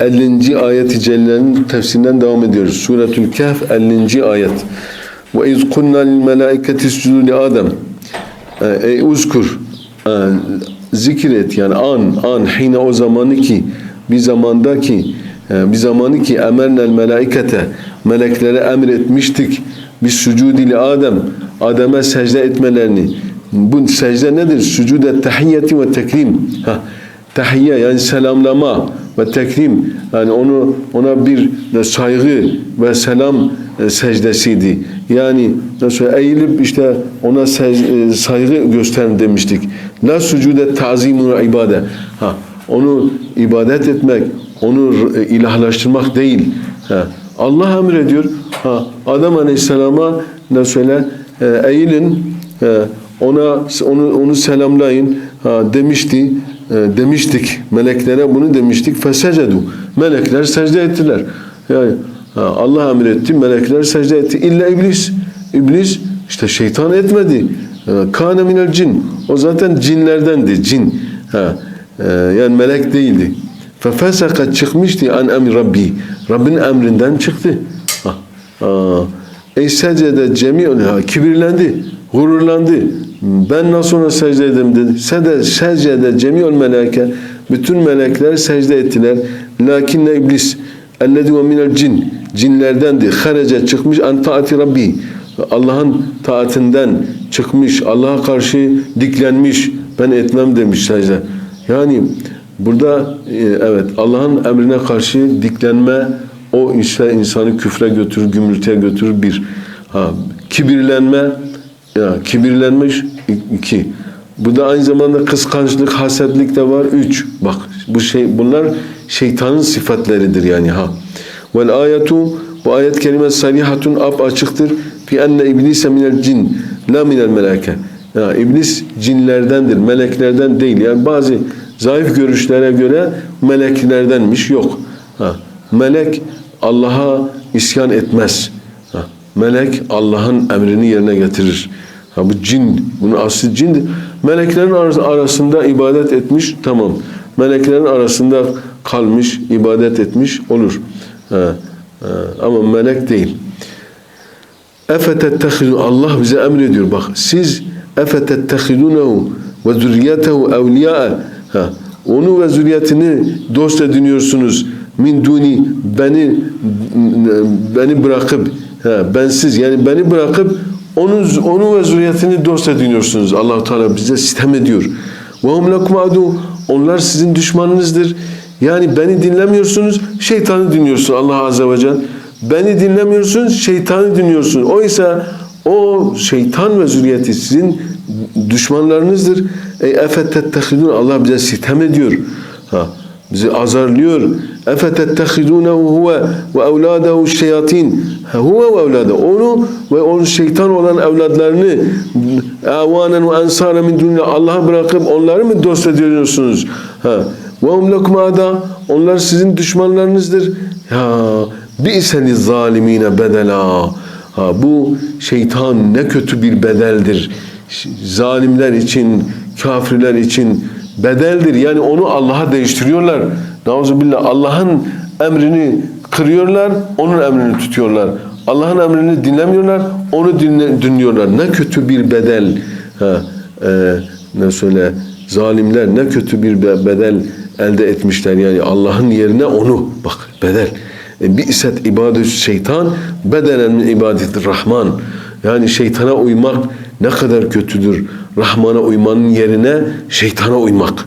50. ayeti cellenin tefsirinden devam ediyoruz. Suretül Kehf 50. ayet. Ve iz kunna lil melaiketi iscudu li Adem. Ey uzkur. e, Zikret yani an an hine o zamanı ki bir zamandaki e, bir zamanı ki emernel melaikete meleklere emretmiştik biz sucud ile Adem Adem'e secde etmelerini bu secde nedir? Sucude tahiyyeti ve tekrim. Ha, tahiyye yani selamlama ve tekrim yani onu ona bir saygı ve selam e, secdesiydi. Yani nasıl eğilip işte ona e, saygı gösterin demiştik. La sucude tazimu ve ibade. Ha, onu ibadet etmek, onu e, ilahlaştırmak değil. Ha, Allah emrediyor. Ha, Adem Aleyhisselam'a ne söyle? E, eğilin, e, ona onu onu selamlayın ha, demişti. E, demiştik meleklere bunu demiştik. Fesecedu. Melekler secde ettiler. Yani ha, Allah emretti, melekler secde etti. İlla iblis. İblis işte şeytan etmedi. E, Kâne minel cin. O zaten cinlerdendi. Cin. Ha, e, yani melek değildi. Fefesaka çıkmıştı an emri Rabbi. Rabbin emrinden çıktı. Ey secde cemiyon kibirlendi, gururlandı. Ben nasıl ona secde edeyim dedi. Sede secde cemiyon meleke. Bütün melekler secde ettiler. Lakinne iblis ellezî ve minel cin. Cinlerdendi. Harece çıkmış an taati Rabbi. Allah'ın taatinden çıkmış. Allah'a karşı diklenmiş. Ben etmem demiş secde. Yani burada e, evet Allah'ın emrine karşı diklenme o işte insanı küfre götürür, gümrütüye götürür bir. Ha, kibirlenme, ya kibirlenmiş iki. Bu da aynı zamanda kıskançlık, hasetlik de var. Üç. Bak bu şey bunlar şeytanın sıfatleridir yani ha. Vel ayetu bu ayet kelime sarihatun ap açıktır. Fi enne iblise minel cin la minel meleke. Ya, iblis cinlerdendir, meleklerden değil. Yani bazı zayıf görüşlere göre meleklerdenmiş. Yok. Ha. Melek Allah'a isyan etmez. Melek Allah'ın emrini yerine getirir. Ha, bu cin, bunun aslı cindir. Meleklerin arasında ibadet etmiş, tamam. Meleklerin arasında kalmış, ibadet etmiş olur. Ha. Ha. Ama melek değil. Efetettehidun Allah bize emrediyor bak siz efetettehidunehu ve zürriyetehu evliya ha onu ve zürriyetini dost ediniyorsunuz min duni beni beni bırakıp ha bensiz yani beni bırakıp onun onu ve zürriyetini dost ediniyorsunuz. Allah Teala bize sitem ediyor. Ve hum lekum adu onlar sizin düşmanınızdır. Yani beni dinlemiyorsunuz, şeytanı dinliyorsun Allah Azze ve Celle. Beni dinlemiyorsun, şeytanı dinliyorsun. Oysa o şeytan ve zürriyeti sizin düşmanlarınızdır. Ey efettettehidun Allah bize sitem ediyor. Ha, bizi azarlıyor. Huve ve evladehu şeyatin. Huve ve evlade. Onu ve onun şeytan olan evladlarını ve ensara min dunillah Allah'a bırakıp onları mı dost ediyorsunuz? Ha. Hum lekum ada. Onlar sizin düşmanlarınızdır. Ya bi'seni zalimine bedela. Ha, bu şeytan ne kötü bir bedeldir. Zalimler için, kafirler için bedeldir. Yani onu Allah'a değiştiriyorlar. Nauzubillah Allah'ın emrini kırıyorlar, onun emrini tutuyorlar. Allah'ın emrini dinlemiyorlar, onu dinle, dinliyorlar. Ne kötü bir bedel. Ha, e, ne söyle zalimler ne kötü bir bedel elde etmişler. Yani Allah'ın yerine onu bak bedel. E, Bi'set ibadet şeytan bedelen min ibadetir rahman. Yani şeytana uymak ne kadar kötüdür. Rahmana uymanın yerine şeytana uymak.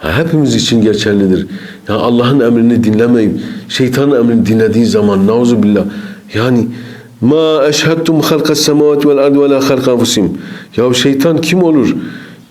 Hepimiz için geçerlidir. Ya Allah'ın emrini dinlemeyip şeytanın emrini dinlediği zaman nauzu billah yani ma eşhedtum halkas semavati vel ardi ve la halka enfusim. Ya şeytan kim olur?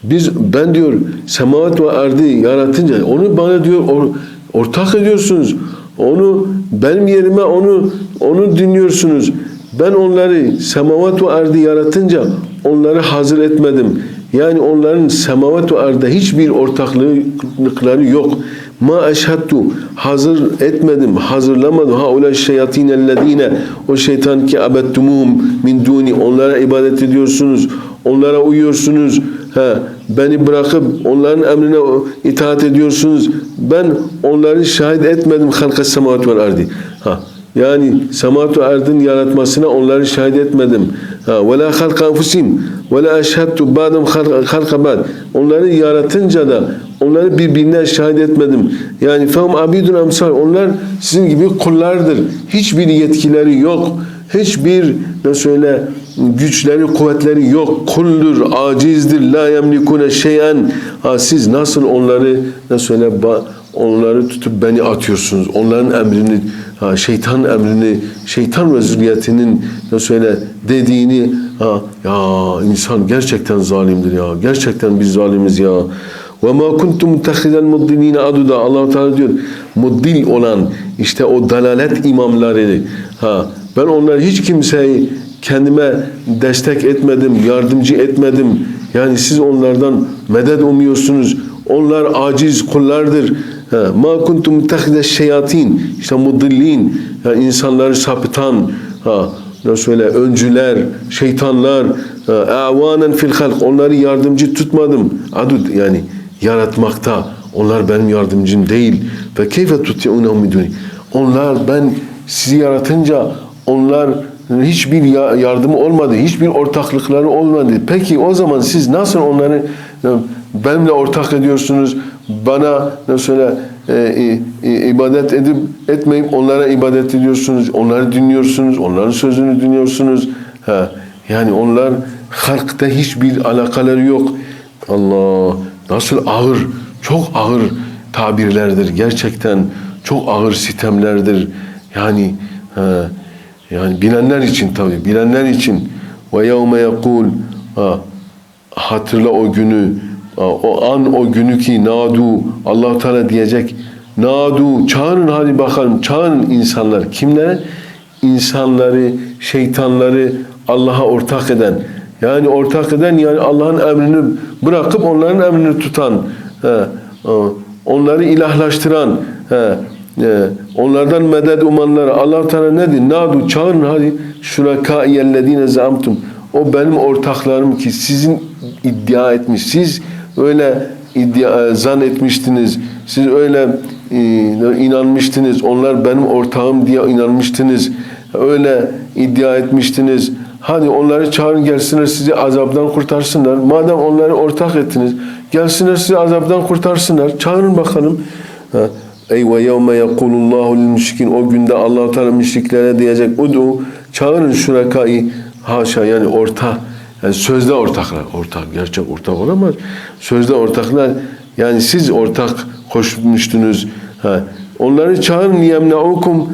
Biz ben diyor semavat ve ardı yaratınca onu bana diyor o ortak ediyorsunuz. Onu benim yerime onu onu dinliyorsunuz. Ben onları semavat ve ardı yaratınca onları hazır etmedim. Yani onların semavat ve arda hiçbir ortaklıkları yok. Ma eşhedtu hazır etmedim, hazırlamadım. Ha ula şeyatin ellezine o şeytan ki abettumuhum min duni onlara ibadet ediyorsunuz. Onlara uyuyorsunuz. Ha, beni bırakıp onların emrine itaat ediyorsunuz. Ben onları şahit etmedim halka semavat ve ardi. Ha, yani semavat ve ardın yaratmasına onları şahit etmedim. Ha, ve la halka enfusim ve la eşhedtu ba'dem halka ba'd. Onları yaratınca da onları birbirine şahit etmedim. Yani fehum abidun emsal. Onlar sizin gibi kullardır. Hiçbir yetkileri yok. Hiçbir ne söyle güçleri, kuvvetleri yok. Kuldur, acizdir. La yemlikune şeyen. Ha, siz nasıl onları ne söyle onları tutup beni atıyorsunuz. Onların emrini, ha, şeytan emrini, şeytan ve zürriyetinin ne söyle dediğini ha, ya insan gerçekten zalimdir ya. Gerçekten biz zalimiz ya. Ve ma kuntum muttehidel muddilina aduda. Allah Teala diyor muddil olan işte o dalalet imamları ha ben onları hiç kimseyi kendime destek etmedim, yardımcı etmedim. Yani siz onlardan medet umuyorsunuz. Onlar aciz kullardır. Ma kuntum muttehide şeyatin. İşte mudillin. Yani insanları sapıtan. Ha, nasıl öyle öncüler, şeytanlar. Avanen fil halk. Onları yardımcı tutmadım. Adud yani yaratmakta. Onlar benim yardımcım değil. Ve keyfe tuti'unehum biduni. Onlar ben sizi yaratınca onlar hiçbir ya- yardımı olmadı, hiçbir ortaklıkları olmadı. Peki o zaman siz nasıl onları benimle ortak ediyorsunuz? Bana öyle e, e, ibadet edip etmeyip onlara ibadet ediyorsunuz, onları dinliyorsunuz, onların sözünü dinliyorsunuz. Ha, yani onlar halkta hiçbir alakaları yok. Allah nasıl ağır, çok ağır tabirlerdir. Gerçekten çok ağır sitemlerdir. Yani ha, yani bilenler için tabi, bilenler için ve yevme yekul ha, hatırla o günü o an o günü ki nadu Allah Teala diyecek nadu çağırın hadi bakalım çağırın insanlar kimlere insanları şeytanları Allah'a ortak eden yani ortak eden yani Allah'ın emrini bırakıp onların emrini tutan ha, onları ilahlaştıran ee, onlardan medet umanlara Allah Teala ne diyor? Nadu çağırın hadi şuraka yellezine zamtum. O benim ortaklarım ki sizin iddia etmiş. Siz öyle iddia zan etmiştiniz. Siz öyle e, inanmıştınız. Onlar benim ortağım diye inanmıştınız. Öyle iddia etmiştiniz. Hadi onları çağırın gelsinler sizi azaptan kurtarsınlar. Madem onları ortak ettiniz, gelsinler sizi azaptan kurtarsınlar. Çağırın bakalım. Ha. Ey ve yevme yekulullahu lil o günde Allah Teala müşriklere diyecek udu çağırın şurakayı haşa yani orta yani sözde ortaklar ortak gerçek ortak olamaz sözde ortaklar yani siz ortak koşmuştunuz ha onları çağırın yemnaukum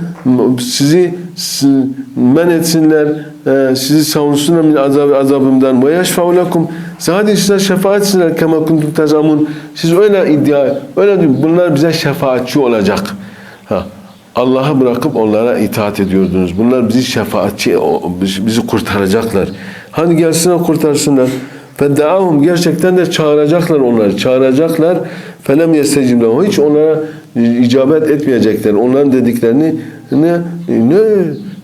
sizi si- men etsinler e, sizi savunsunlar min azab azabımdan ve yeşfa'u lekum Sadece size şefaat etsinler kema kuntum tezamun. Siz öyle iddia, öyle diyor. Bunlar bize şefaatçi olacak. Ha. Allah'ı bırakıp onlara itaat ediyordunuz. Bunlar bizi şefaatçi, bizi kurtaracaklar. Hadi gelsinler kurtarsınlar. Feddaahum gerçekten de çağıracaklar onları. Çağıracaklar. Felem yestecim lahum. Hiç onlara icabet etmeyecekler. Onların dediklerini ne ne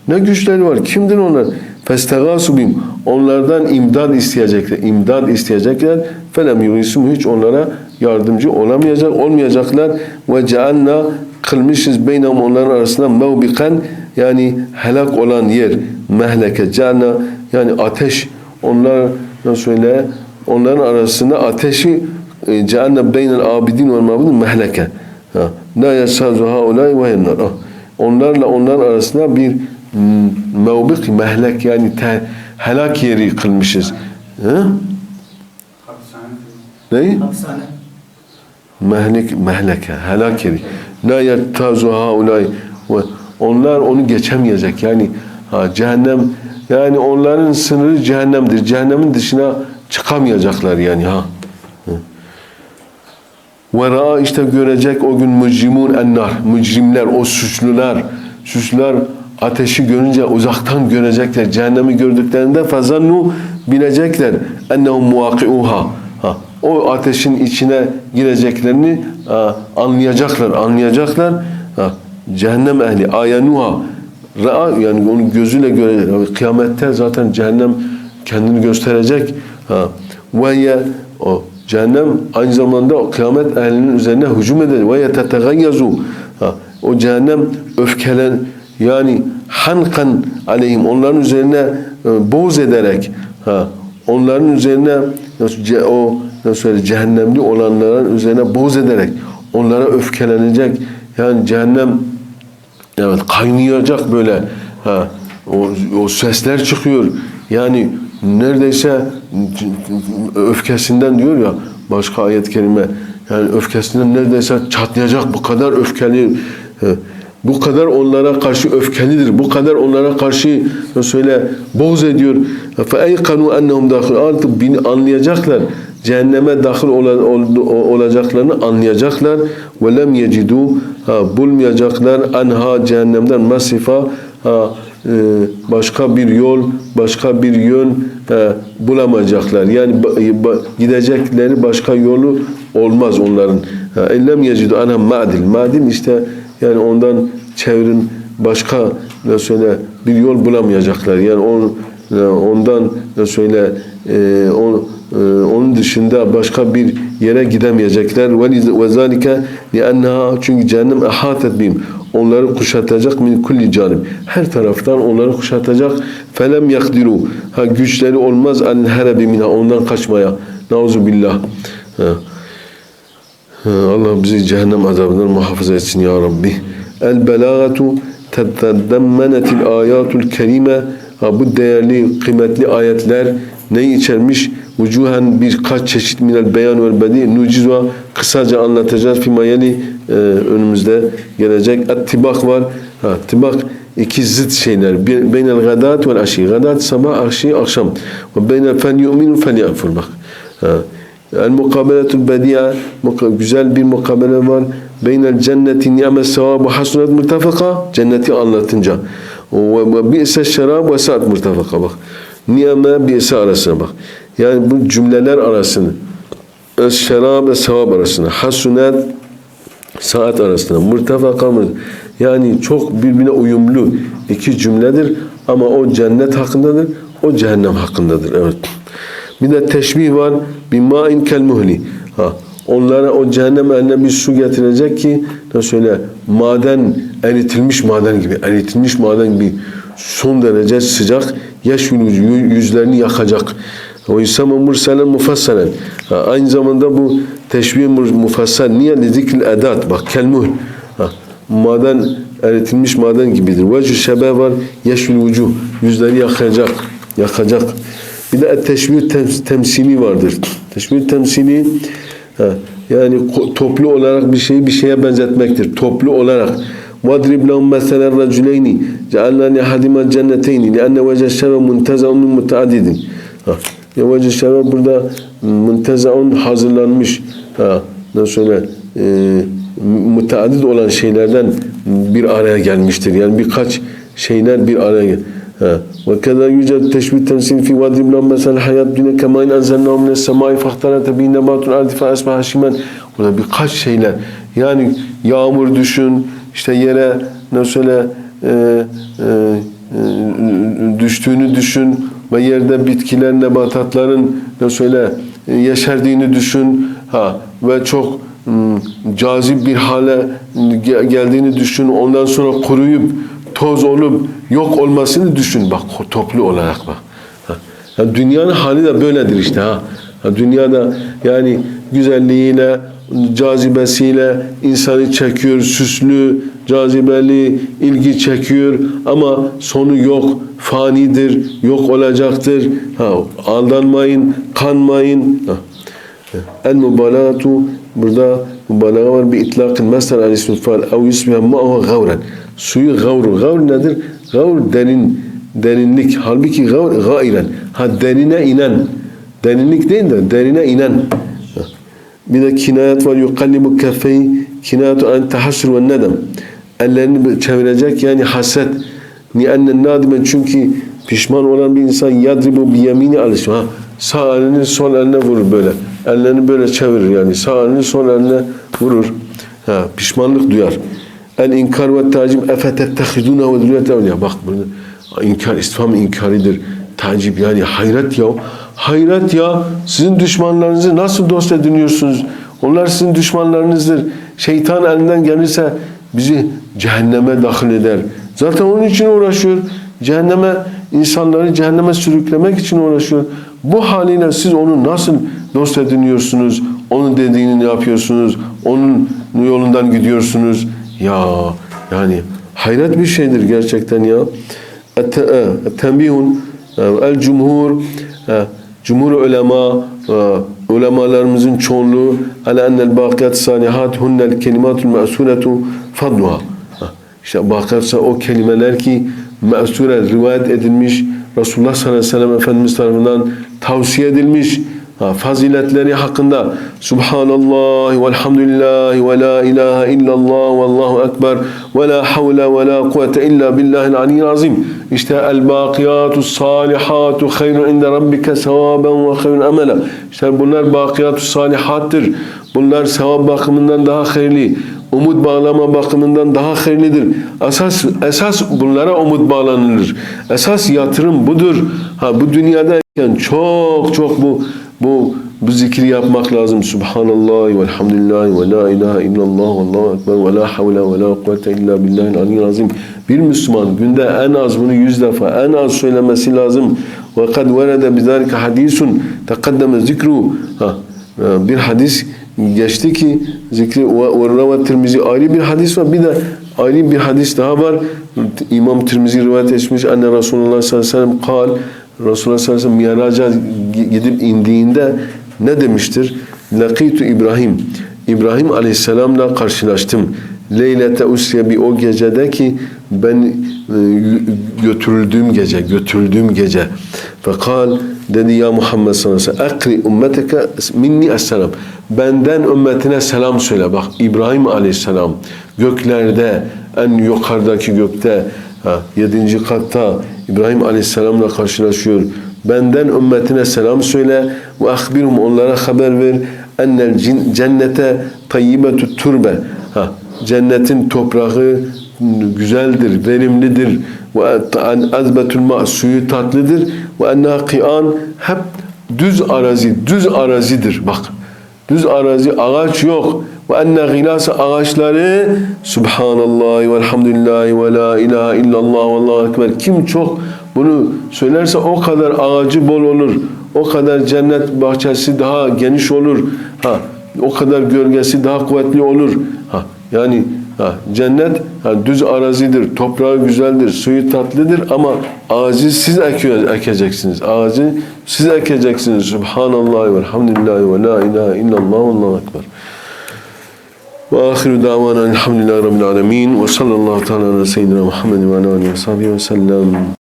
ne güçleri var? Kimdir onlar? Festegasu bim. Onlardan imdad isteyecekler. İmdad isteyecekler. Felem yurisum hiç onlara yardımcı olamayacak, olmayacaklar. Ve cealna kılmışız beynam onların arasında mevbikan yani helak olan yer. Mehleke cealna yani ateş. Onlar nasıl söyle? Onların arasında ateşi e, cealna beynel abidin ve mabudin mehleke. La yasazu haulay ve hennar. Ah. Onlarla onların arasında bir mevbik, mehlek yani te, helak yeri kılmışız. Ha? Ne? Hapishane. Mehlik, mehleke, helak yeri. La yettazu haulay onlar onu geçemeyecek. Yani ha, cehennem yani onların sınırı cehennemdir. Cehennemin dışına çıkamayacaklar yani ha. Ve ra'a işte görecek o gün mücrimun ennar. Mücrimler, o suçlular. Suçlular ateşi görünce uzaktan görecekler. Cehennemi gördüklerinde fazannu bilecekler. Ennehum muvakiuha. Ha, o ateşin içine gireceklerini anlayacaklar, anlayacaklar. Cehennem ehli ayanuha ra'a yani onu gözüyle görecek. Kıyamette zaten cehennem kendini gösterecek. Ha, ve ye o cehennem aynı zamanda kıyamet ehlinin üzerine hücum eder. Ve ye tetegayyazu. Ha, o cehennem öfkelen yani hankan aleyhim onların üzerine e, boğz ederek ha, onların üzerine o nasıl söyle cehennemli olanların üzerine boğz ederek onlara öfkelenecek. Yani cehennem Evet kaynayacak böyle. Ha, o, o sesler çıkıyor. Yani neredeyse öfkesinden diyor ya başka ayet kerime. Yani öfkesinden neredeyse çatlayacak bu kadar öfkeli. e, Bu kadar onlara karşı öfkelidir. Bu kadar onlara karşı söyle boğz ediyor. فَاَيْقَنُوا اَنَّهُمْ دَاخِلُ Artık beni anlayacaklar. Cehenneme dahil ola- ol- olacaklarını anlayacaklar. ve lem yecidu bulmayacaklar anha cehennemden masifa e, başka bir yol, başka bir yön e, bulamayacaklar. Yani e, ba, gidecekleri başka yolu olmaz onların. Ellem yecidu ana madil. Madil işte yani ondan çevrin başka ne söyle bir yol bulamayacaklar. Yani on, ondan ne söyle e, on, onun dışında başka bir yere gidemeyecekler. Ve zalike li'enneha çünkü cehennem ahatet bihim. Onları kuşatacak min kulli canib. Her taraftan onları kuşatacak. Felem yakdiru. Ha güçleri olmaz en herebi minha. Ondan kaçmaya. Nauzu billah. Allah bizi cehennem azabından muhafaza etsin ya Rabbi. El belagatu tedemmenetil ayatul kerime ha, bu değerli kıymetli ayetler neyi içermiş? Vucuhen birkaç çeşit minel beyan vel bedi nucizva kısaca anlatacağız. Fimayeli e, önümüzde gelecek. Ettibak var. Ha, tibak iki zıt şeyler. Beynel gadat vel aşi. Gadat sabah, aşi akşam. Ve beynel fel yu'minu fel yakfur. Bak. Ha. El mukabeletul muka- güzel bir mukabele var. Beynel cenneti ni'mes sevab ve hasunet murtefaka cenneti anlatınca. Ve, bi'se şerab ve saat murtefaka bak. Ni'me bi'se arasına bak. Yani bu cümleler arasını es şerab ve sevab arasında hasunet saat arasında murtefaka mı? Yani çok birbirine uyumlu iki cümledir ama o cennet hakkındadır, o cehennem hakkındadır. Evet. Bir de teşbih var. Bir ma'in kel muhli. Ha. Onlara o cehennem eline bir su getirecek ki nasıl söyle maden eritilmiş maden gibi eritilmiş maden gibi son derece sıcak yaş yüzlerini yakacak. O İslam murselen mufassalen. Ha, Aynı zamanda bu teşbih mufassal. Niye? Lezikil edat. Bak kelmuhl. Ha, maden eritilmiş maden gibidir. Vecü şebe var. Yeşil vücuh. Yüzleri yakacak. Yakacak. Bir de teşbih tem- temsili vardır. Teşbih temsili ha, yani ko- toplu olarak bir şeyi bir şeye benzetmektir. Toplu olarak. وَاضْرِبْ لَهُمْ مَثَلَ الرَّجُلَيْنِ جَعَلْنَا لِأَحَدِهِمَا الْجَنَّتَيْنِ لِأَنَّ وَجَهَ الشَّرَ مُنْتَزَعٌ مِنْ مُتَعَدِدٍ Ha. Ya vecih şerab burada muntezaun hazırlanmış. Ha. Nasıl söyle? E, müteaddit olan şeylerden bir araya gelmiştir. Yani birkaç şeyler bir araya gel. Ha. Ve keda yüced teşbih temsil fi vadrib lahum mesel hayat dünya kema in enzelnahu mines semai fahtarate bi nebatul ardi fe asbaha şimen. Burada birkaç şeyler. Yani yağmur düşün, işte yere ne söyle e, e, düştüğünü düşün ve yerde bitkiler, nebatatların ne söyle e, yeşerdiğini düşün. Ha ve çok mm, cazip bir hale ge- geldiğini düşün. Ondan sonra kuruyup toz olup yok olmasını düşün. Bak toplu olarak bak. Ha. Ya dünyanın hali de böyledir işte ha. ha dünyada yani güzelliğiyle, cazibesiyle insanı çekiyor, süslü, cazibeli, ilgi çekiyor ama sonu yok, fanidir, yok olacaktır. Ha, aldanmayın, kanmayın. El mübalağatu burada mübalağa var bir itlakın mesela al ismi faal ev yusbiha ma'hu gavren. Suyu gavru. Gavr nedir? Gavr derin, derinlik. Halbuki gavr gairen. Ha derine inen. Derinlik değil de derine inen. Bir de kinayet var. Yukallibu keffeyi kinayet an tahassur ve nedem. Ellerini çevirecek yani haset. Ni ennen nadimen çünkü pişman olan bir insan yadribu bi yemini alış. Ha, sağ elini sol eline vurur böyle. Ellerini böyle çevirir yani. Sağ elini sol eline vurur. Ha, pişmanlık duyar. El inkar ve tacim efetettehidûne ve zürriyete evliya. Bak burada inkar, istifam inkaridir. Tacip yani hayret ya. Hayret ya. Sizin düşmanlarınızı nasıl dost ediniyorsunuz? Onlar sizin düşmanlarınızdır. Şeytan elinden gelirse bizi cehenneme dahil eder. Zaten onun için uğraşıyor. Cehenneme, insanları cehenneme sürüklemek için uğraşıyor. Bu haliyle siz onu nasıl dost ediniyorsunuz? Onun dediğini yapıyorsunuz? Onun yolundan gidiyorsunuz? Ya yani hayret bir şeydir gerçekten ya. Tembihun el cumhur cumhur ulema ulemalarımızın çoğunluğu ala ennel bakiyat salihat hunnel kelimatul me'suretu fadluha. İşte bakiyatsa o kelimeler ki me'sure rivayet edilmiş Resulullah sallallahu aleyhi ve sellem Efendimiz tarafından tavsiye edilmiş faziletleri hakkında Subhanallah velhamdülillah ve la ilahe illallah ve allahu ekber ve la havle ve la kuvvete illa billahil aliyyil azim. İşte el bakiyatu salihatu hayrun inde rabbike sevaben ve hayrun amela. İşte bunlar bakiyatu salihattır. Bunlar sevap bakımından daha hayırlı. Umut bağlama bakımından daha hayırlıdır. Esas esas bunlara umut bağlanılır. Esas yatırım budur. Ha bu dünyadayken çok çok bu bu bu zikri yapmak lazım. Subhanallah ve elhamdülillah ve la ilahe illallah ve allahu ekber ve la havle ve la kuvvete illa billahil aliyyil azim. Bir Müslüman günde en az bunu yüz defa en az söylemesi lazım. Ve kad verede bizalike hadisun tekaddeme zikru. Ha, bir hadis geçti ki zikri ve rava Tirmizi ayrı bir hadis var. Bir de ayrı bir hadis daha var. İmam Tirmizi rivayet etmiş. Anne Resulullah sallallahu aleyhi ve sellem kal Resulullah sallallahu aleyhi ve sellem Miraca gidip indiğinde ne demiştir? Lakitu İbrahim. İbrahim aleyhisselamla karşılaştım. Leylete usriye bir o gecede ki ben e, götürüldüğüm gece, götürüldüğüm gece. Fekal dedi ya Muhammed sallallahu aleyhi ve sellem ekri ümmeteke minni esselam. Benden ümmetine selam söyle. Bak İbrahim aleyhisselam göklerde en yukarıdaki gökte ha, yedinci katta İbrahim aleyhisselamla karşılaşıyor. Benden ümmetine selam söyle ve ahbirum onlara haber ver ennel cennete tayyibetu turbe. Ha, cennetin toprağı güzeldir, verimlidir. Ve azbetul ma suyu tatlıdır. Ve enna qian hep düz arazi, düz arazidir. Bak düz arazi ağaç yok. Ve enne gilası ağaçları Subhanallah ve elhamdülillah ve la ilahe illallah ve allahu ekber. Kim çok bunu söylerse o kadar ağacı bol olur. O kadar cennet bahçesi daha geniş olur. Ha, o kadar gölgesi daha kuvvetli olur. Ha, yani ha, cennet ha, düz arazidir, toprağı güzeldir, suyu tatlıdır ama ağacı siz ekeceksiniz. Ağacı siz ekeceksiniz. Subhanallah ve elhamdülillah ve la ilahe illallah ve allahu ekber. Ve ahiru davana elhamdülillahi rabbil alemin ve sallallahu teala ala seyyidina Muhammedin ve ala aleyhi ve sahbihi ve sellem.